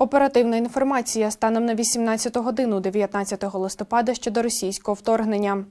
Оперативна інформація станом на 18 годину 19 листопада щодо російського вторгнення.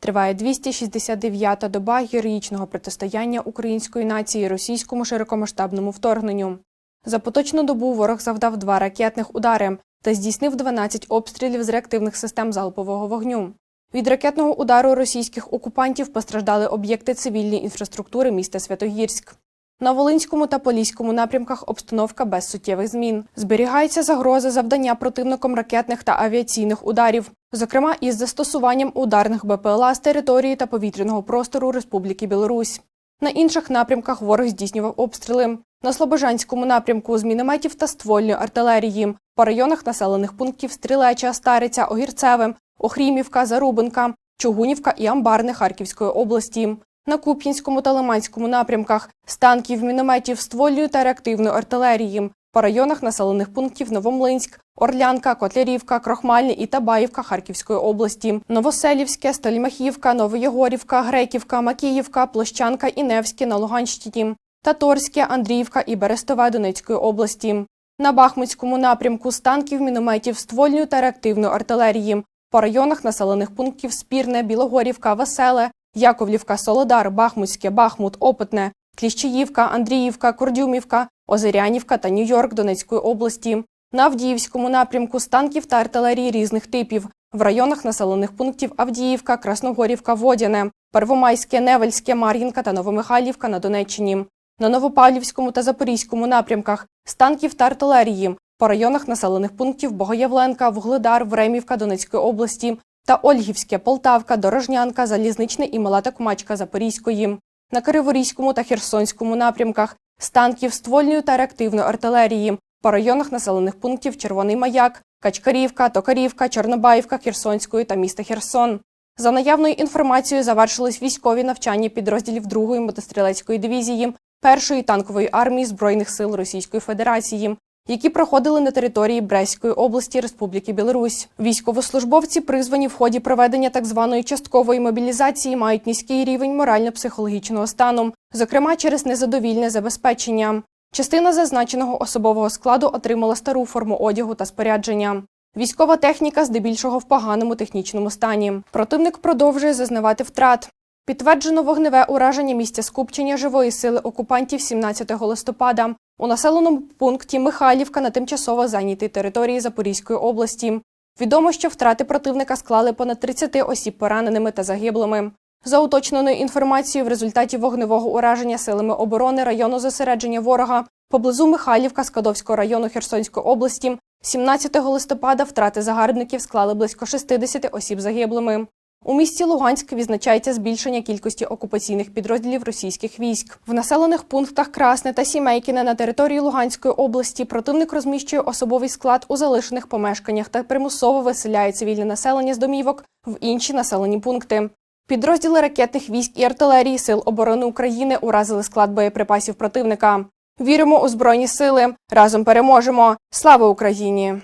Триває 269-та доба героїчного протистояння української нації російському широкомасштабному вторгненню. За поточну добу ворог завдав два ракетних удари та здійснив 12 обстрілів з реактивних систем залпового вогню. Від ракетного удару російських окупантів постраждали об'єкти цивільної інфраструктури міста Святогірськ. На Волинському та Поліському напрямках обстановка без суттєвих змін. Зберігається загроза завдання противником ракетних та авіаційних ударів, зокрема із застосуванням ударних БПЛА з території та повітряного простору Республіки Білорусь. На інших напрямках ворог здійснював обстріли. На Слобожанському напрямку з мінометів та ствольної артилерії, по районах населених пунктів Стрілеча, Стариця, Огірцеве, Охрімівка, Зарубинка, Чугунівка і Амбарне Харківської області. На Куп'янському та Лиманському напрямках з танків, мінометів, ствольної та реактивної артилерії. По районах населених пунктів Новомлинськ, Орлянка, Котлярівка, Крохмальне і Табаївка Харківської області, Новоселівське, Стельмахівка, Новоєгорівка, Греківка, Макіївка, Площанка і Невське на Луганщині, Таторське, Андріївка і Берестове Донецької області. На Бахмутському напрямку з танків, мінометів, ствольної та реактивної артилерії. По районах населених пунктів Спірне, Білогорівка, Веселе, Яковлівка, Солодар, Бахмутське, Бахмут, Опитне, Кліщеївка, Андріївка, Кордюмівка, Озерянівка та Нью-Йорк Донецької області. На Авдіївському напрямку з танків та артилерії різних типів. В районах населених пунктів Авдіївка, Красногорівка, Водяне, Первомайське, Невельське, Мар'їнка та Новомихайлівка на Донеччині. На Новопавлівському та Запорізькому напрямках з танків та артилерії. По районах населених пунктів Богоявленка, Вугледар, Времівка Донецької області та Ольгівське, Полтавка, Дорожнянка, Залізничне і Мала Токмачка Запорізької. На Криворізькому та Херсонському напрямках з танків ствольної та реактивної артилерії. По районах населених пунктів Червоний Маяк, Качкарівка, Токарівка, Чорнобаївка Херсонської та міста Херсон. За наявною інформацією завершились військові навчання підрозділів 2-ї мотострілецької дивізії першої танкової армії Збройних сил Російської Федерації, які проходили на території Брестської області Республіки Білорусь. Військовослужбовці, призвані в ході проведення так званої часткової мобілізації, мають низький рівень морально-психологічного стану, зокрема через незадовільне забезпечення. Частина зазначеного особового складу отримала стару форму одягу та спорядження. Військова техніка здебільшого в поганому технічному стані. Противник продовжує зазнавати втрат. Підтверджено вогневе ураження місця скупчення живої сили окупантів 17 листопада у населеному пункті Михайлівка на тимчасово зайнятій території Запорізької області. Відомо, що втрати противника склали понад 30 осіб пораненими та загиблими. За уточненою інформацією, в результаті вогневого ураження силами оборони району зосередження ворога поблизу Михайлівка Скадовського району Херсонської області 17 листопада втрати загарбників склали близько 60 осіб загиблими. У місті Луганськ відзначається збільшення кількості окупаційних підрозділів російських військ. В населених пунктах Красне та Сімейкіне на території Луганської області противник розміщує особовий склад у залишених помешканнях та примусово виселяє цивільне населення з домівок в інші населені пункти. Підрозділи ракетних військ і артилерії Сил оборони України уразили склад боєприпасів противника. Віримо у збройні сили. Разом переможемо. Слава Україні!